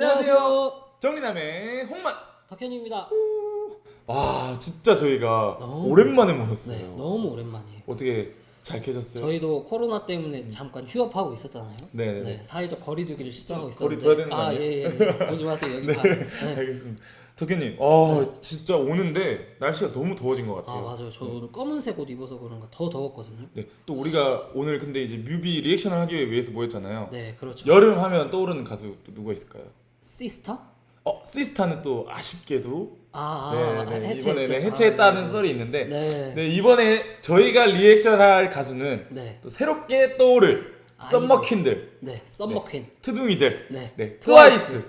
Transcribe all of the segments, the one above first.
안녕하세요. 정리남의 홍만. 박현입니다. 와 진짜 저희가 너무- 오랜만에 모였어요. 네, 너무 오랜만이에요. 어떻게 잘 계셨어요? 저희도 코로나 때문에 잠깐 휴업하고 있었잖아요. 네네. 네, 사회적 거리두기를 시작하고 거리 있었는데 둬야 되는 거 아, 아니에요? 예, 예. 오지 마세요. 여기 다. 네. 알겠습니다. 덕현님, 아 진짜 오는데 날씨가 너무 더워진 것 아, 같아요. 맞아요. 저 오늘 검은색 옷 입어서 그런가 더 더웠거든요. 네, 또 우리가 오늘 근데 이제 뮤비 리액션을 하기 위해서 모였잖아요. 네, 그렇죠. 여름 하면 떠오르는 가수 또 누가 있을까요? 시스터? 어, 시스타는 또 아쉽게도 아, 네, 아, 네, 해체했죠. 이번에는 해체했다는 아, 네. 썰이 있는데 네. 네, 이번에 저희가 리액션할 가수는 네. 또 새롭게 떠오를 아이돌. 썸머퀸들, 네, 썸머퀸. 트둥이들, 네. 네, 트와이스.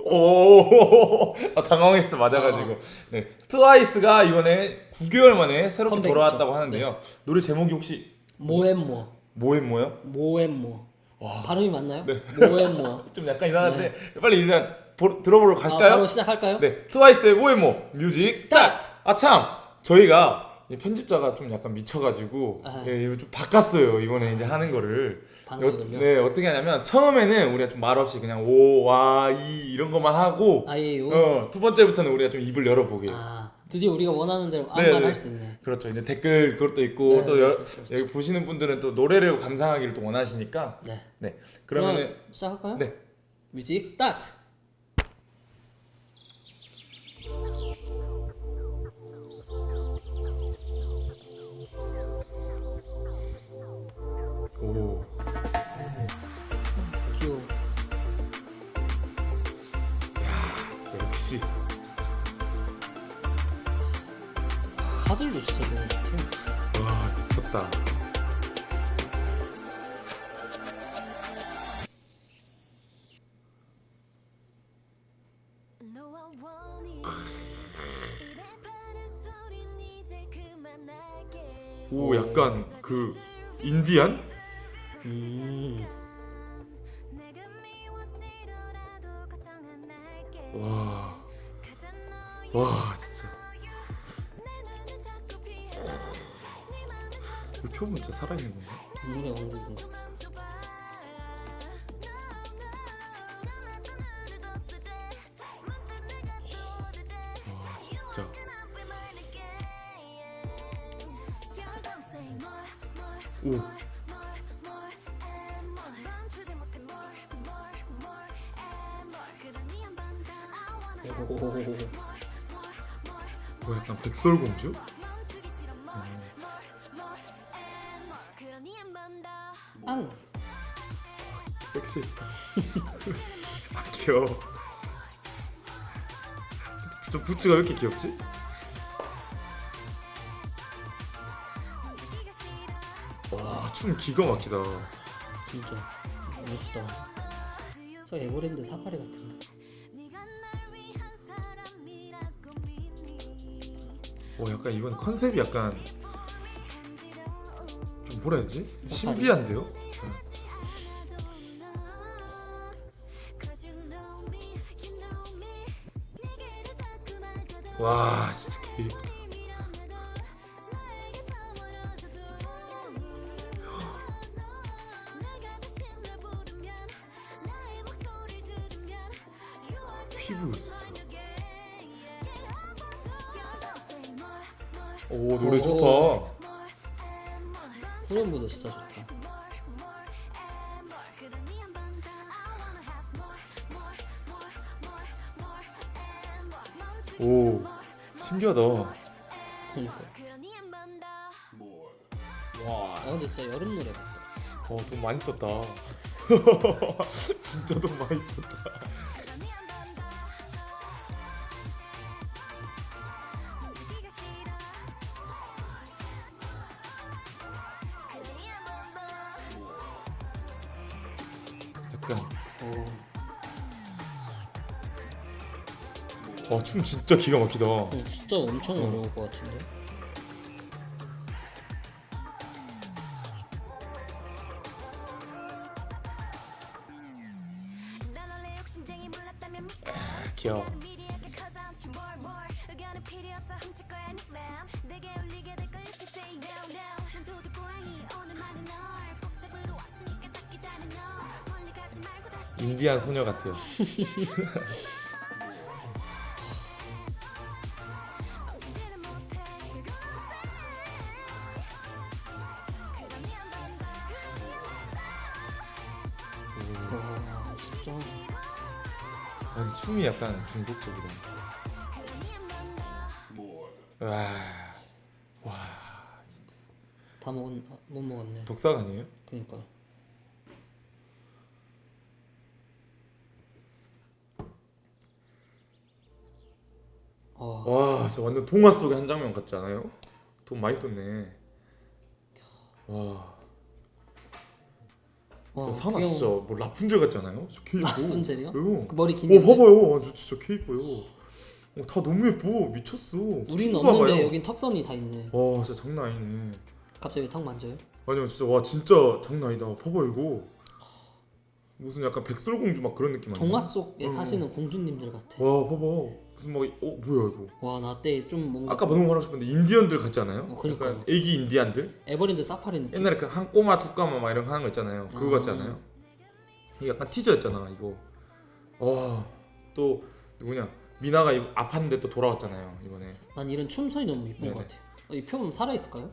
오, 아, 당황했어 맞아가지고. 네, 트와이스가 이번에 9개월 만에 새롭게 컴백했죠. 돌아왔다고 하는데요. 노래 제목이 혹시 모엠모. 뭐였뭐요? 모엠모. 발음이 맞나요? 네. 모엠모. 좀 약간 이상한데 빨리 일단 보, 들어보러 아, 갈까요? 바로 시작할까요? 네, 트와이스의 모에모 뮤직 스타트. 아 참, 저희가 이 편집자가 좀 약간 미쳐가지고 아. 예, 이거 좀 바꿨어요 이번에 이제 하는 거를. 방식을요? 네, 어떻게 하냐면 처음에는 우리가 좀 말없이 그냥 오, 와, 이 이런 것만 하고 아예요. 어, 두 번째부터는 우리가 좀 입을 열어보게. 아, 드디어 우리가 원하는 대로 아무 네, 말 네. 할수 있네. 그렇죠. 이제 댓글 그것도 있고 네, 또 네, 여, 그렇죠, 그렇죠. 여기 보시는 분들은 또 노래를 감상하기를 또 원하시니까 네. 네. 그러면은 그럼 시작할까요? 네. 뮤직 스타트. 화질도 진짜 좋은 것 같아요. 와, 미쳤다. 오, 약간 그 인디안? 음. 와. 와, 진짜. 이 표본 진짜 살아있는 건가? 내가 떠오를 때 와, 진짜. 오. 오. 뭐 약간 백설공주? More 그러니 한번더 앙. 섹시했다. 아, 귀여워. 진짜 부츠가 왜 이렇게 귀엽지? 와, 춤 기가 막히다. 진짜 멋있다. 저 에버랜드 사파리 같은데. 네가 날 위한 사람이라고 믿니 어, 약간 이번 컨셉이 약간 좀 뭐라 해야 되지? 신비한데요? 가다 와, 진짜 개 the 피부 진짜. 오, 노래 오. 좋다. 후렴부도 진짜 좋다. 오, 신기하다. 그러니까. 아 근데 진짜 여름 노래 같아. 어, 돈 많이 썼다. 진짜 돈 많이 썼다. 와, 춤 진짜 기가 막히다. 어, 진짜 엄청 어려울 것 같은데. 믿고 귀여워. 인디안 소녀 같아요. 와 진짜 아니 춤이 약간 중국적이다. 와, 와다 먹었 아, 못 먹었네. 독삭 아니에요? 그러니까. 아 와, 진짜 완전 동화 속의 한 장면 같지 않아요? 돈 많이 썼네. 와, 와, 저 사나. 진짜 뭐 라푼젤 같지 않아요? 저 케이프. 라푼젤이요? 어. 그 머리 긴 어 여자? 봐봐요, 아, 저 진짜 케이퍼요. 어, 다 너무 예뻐, 미쳤어. 우리는 피부 없는데 봐봐요. 여긴 턱선이 다 있네. 와, 진짜 장난 아니네. 갑자기 턱 만져요? 아니요, 진짜 와 진짜 장난 아니다. 봐봐 이거. 무슨 약간 백설공주 막 그런 느낌 아니야? 동화 속에 응. 사시는 공주님들 같아. 와 봐봐 무슨 막어 뭐야 이거 와 나 때 좀 뭔가 아까 너무 말하고 싶은데 인디언들 같지 않아요? 어, 그러니까요. 약간 애기 인디안들 에버랜드 사파리 느낌. 옛날에 그 한 꼬마 두 꼬마 막 이런 거 하는 거 있잖아요 그거 아. 같지 않아요? 이게 약간 티저였잖아 이거 와또 누구냐 미나가 이- 아팠는데 또 돌아왔잖아요 이번에 난 이런 춤선이 너무 이쁜 네네. 것 같아. 어, 이 표범 살아 있을까요?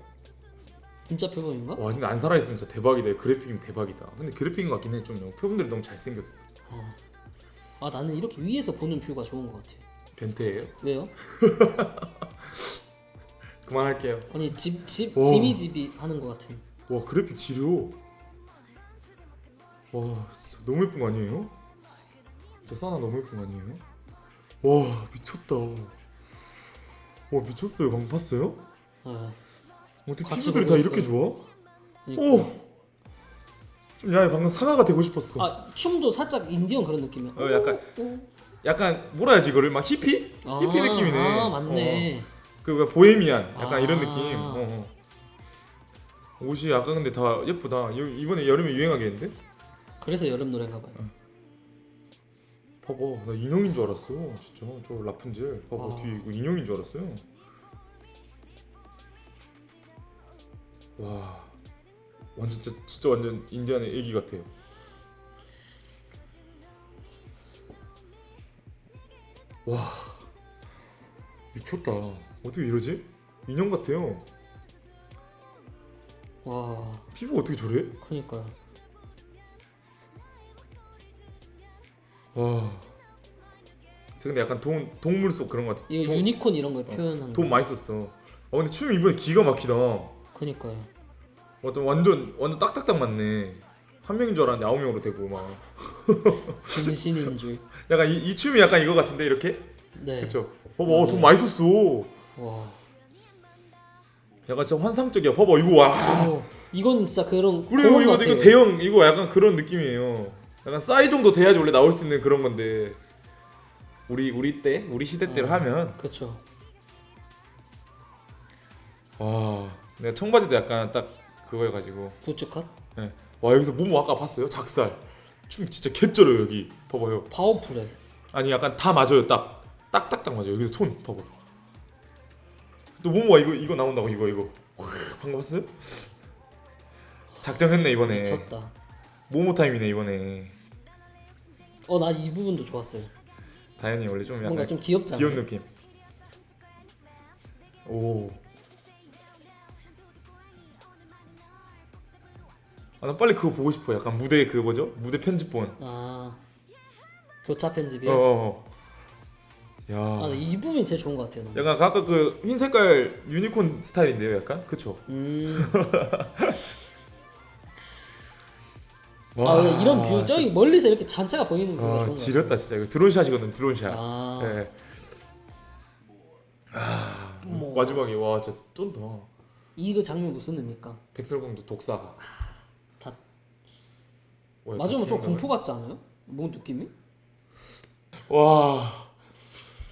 진짜 표범인가? 와 근데 안 살아있으면 진짜 대박이다 그래픽이 대박이다 근데 그래픽인 것 같긴 해 좀 표본들이 너무 잘생겼어 어. 아 나는 이렇게 위에서 보는 뷰가 좋은 것 같아. 변태예요? 왜요? 그만할게요 아니 집 집 오. 지미 집이 하는 것 같은. 와 그래픽 지려 와 진짜 너무 예쁜 거 아니에요? 진짜 사나 너무 예쁜 거 아니에요? 와 미쳤다 와 미쳤어요 방금 봤어요? 어. 어떻게 같이 피부들이 보고 다 이렇게. 좋아? 그러니까. 오! 좀 야, 방금 사과가 되고 싶었어 아 춤도 살짝 인디언 그런 느낌이야. 어, 약간 오. 약간 뭐라 해야지 이거를? 막 히피? 아, 히피 느낌이네. 아 맞네. 어, 그 보헤미안. 약간 아. 이런 느낌. 어, 어. 옷이 아까 근데 다 예쁘다. 이- 이번에 여름에 유행하겠는데? 그래서 여름 노래인가 봐요. 봐봐. 나 인형인 줄 알았어. 진짜. 저 라푼젤. 봐봐. 아. 뒤에 이거 인형인 줄 알았어요. 와. 완전 진짜, 진짜 완전 인디안의 애기 같아요 와 미쳤다 어떻게 이러지? 인형 같아요 와 피부 어떻게 저래? 그니까요. 와 저 근데 약간 동, 동물 속 그런 것 같아 이거 동- 유니콘 이런 걸 표현한 돈 거. 많이 썼어. 어 근데 춤 이번에 기가 막히다. 그니까요. 완전 완전 딱딱딱 맞네. 한 명인 줄 알았는데 아홉 명으로 되고 막. 분신인 줄. 약간 이, 이 춤이 약간 이거 같은데 이렇게? 네. 그쵸? 봐봐. 어, 돈 많이 썼어. 와. 약간 진짜 환상적이야. 봐봐 이거 와. 오, 이건 진짜 그런 그래요 이거 같아요. 이거 대형 이거 약간 그런 느낌이에요. 약간 싸이 정도 돼야지 원래 나올 수 있는 그런 건데. 우리 우리 때 우리 시대 때로 어. 하면 그쵸. 와 내가 청바지도 약간 딱 그거 해가지고 부츠컷? 네. 와 여기서 모모 아까 봤어요? 작살 춤 진짜 개쩔어요 여기 봐봐요 파워풀해. 아니 약간 다 맞아요 딱 딱딱딱 맞아요 여기서 손 봐봐 또 모모가 이거 이거 나온다고 이거 이거 와, 방금 봤어요? 작정했네 이번에 미쳤다. 모모 타임이네 이번에 어 나 이 부분도 좋았어요. 다현이 원래 좀 약간 뭔가 좀 귀엽지 않아요? 귀여운 느낌 오 아, 나 빨리 그거 보고 싶어. 약간 무대 그 뭐죠? 무대 편집본. 아 교차 편집이요? 어. 어. 야. 아, 이 부분이 제일 좋은 것 같아요. 너무. 약간 아까 그 흰 색깔 유니콘 스타일인데요, 약간 그쵸? 음. 와, 아 이런 뷰 저기 멀리서 이렇게 잔차가 보이는 뷰가 좋은 아, 것 지렸다 같아요. 진짜. 이거 드론샷이거든, 드론샷. 아. 예. 아, 뭐. 마지막에 와, 진짜 쫀다. 이그 장면 무슨 의미입니까? 백설공주 독사가. 다 와, 맞으면 좀다 공포 같지 않아요? 뭔 느낌이? 와,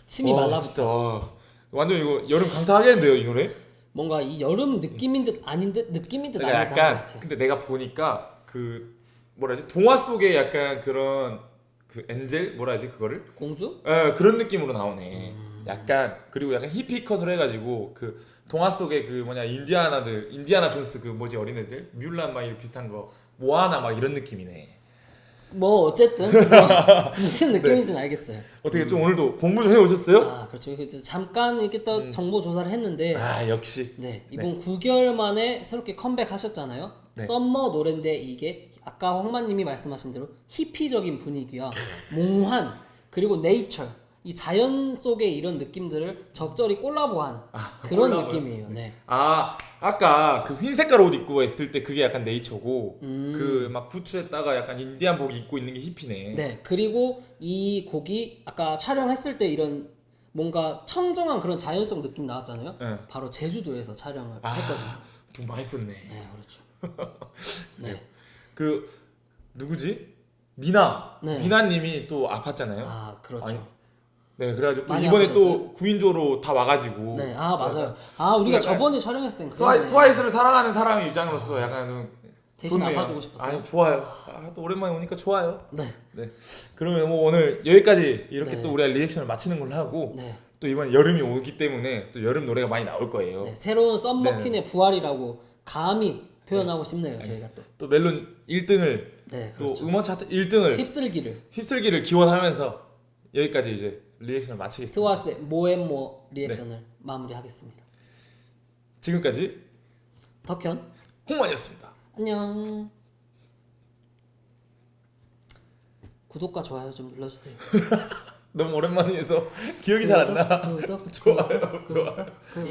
침이 와, 말라. 진짜. 와. 완전 이거 여름 강타하겠는데요, 이 노래? 뭔가 이 여름 느낌인 듯 아닌 듯 느낌인 듯 그러니까 아니다 것 약간 같아. 근데 내가 보니까 그 뭐라 하지 동화 속의 약간 그런 그 엔젤 뭐라 하지 그거를 공주? 어, 그런 느낌으로 나오네 음. 약간 그리고 약간 히피 컷을 해가지고 그 동화 속의 그 뭐냐 인디아나들 인디아나 존스 그 뭐지 어린애들 뮬란 막 이런 비슷한 거 모아나 막 이런 느낌이네. 뭐 어쨌든 뭐 무슨 느낌인지는 알겠어요. 어떻게 좀 오늘도 공부 좀 해오셨어요? 아 그렇죠. 이제 잠깐 이렇게 또 음. 정보 조사를 했는데 아 역시 네 이번 9개월 만에 새롭게 컴백하셨잖아요. 네. 썸머 노래인데 이게 아까 황마님이 말씀하신 대로 히피적인 분위기와 몽환 그리고 네이처 이 자연 속의 이런 느낌들을 적절히 콜라보한 그런 콜라보요? 느낌이에요. 네. 아 아까 그 흰 색깔 옷 입고 있을 때 그게 약간 네이처고 음. 그 막 부츠에다가 약간 인디안 복 입고 있는 게 히피네. 네. 그리고 이 곡이 아까 촬영했을 때 이런 뭔가 청정한 그런 자연성 느낌 나왔잖아요. 네. 바로 제주도에서 촬영을 아. 했거든요. 돈 많이 썼네. 네, 그렇죠. 네. 그 누구지? 미나. 네. 미나님이 또 아팠잖아요. 아, 그렇죠. 아니, 네, 그래가지고 또 많이 이번에 아프셨어요? 또 구인조로 다 와가지고. 네, 아 맞아요. 아 우리가 약간 저번에 촬영했을 땐 트와이, 그랬네. 트와이 스를 사랑하는 사람의 입장으로서 약간 좀 대신 좋네요. 아파주고 싶었어요. 아니 좋아요. 아, 또 오랜만에 오니까 좋아요. 네, 네. 그러면 뭐 오늘 여기까지 이렇게 네. 또 우리가 리액션을 마치는 걸로 하고 네, 또 이번 여름이 오기 때문에 또 여름 노래가 많이 나올 거예요. 네. 새로운 썸머 네. 퀸의 부활이라고 감히 표현하고 싶네요. 저희가 또. 또 멜론 1등을 네, 또 그렇죠. 음원 차트 1등을 휩쓸기를 휩쓸기를 기원하면서 여기까지 이제 리액션을 마치겠습니다. 스와스의 모앤모 리액션을 마무리하겠습니다. 지금까지 덕현 홍만이었습니다. 안녕. 구독과 좋아요 좀 눌러주세요. 너무 오랜만에 해서 기억이 잘 안 나. 구독, 좋아요, 구독, 구독, 구독.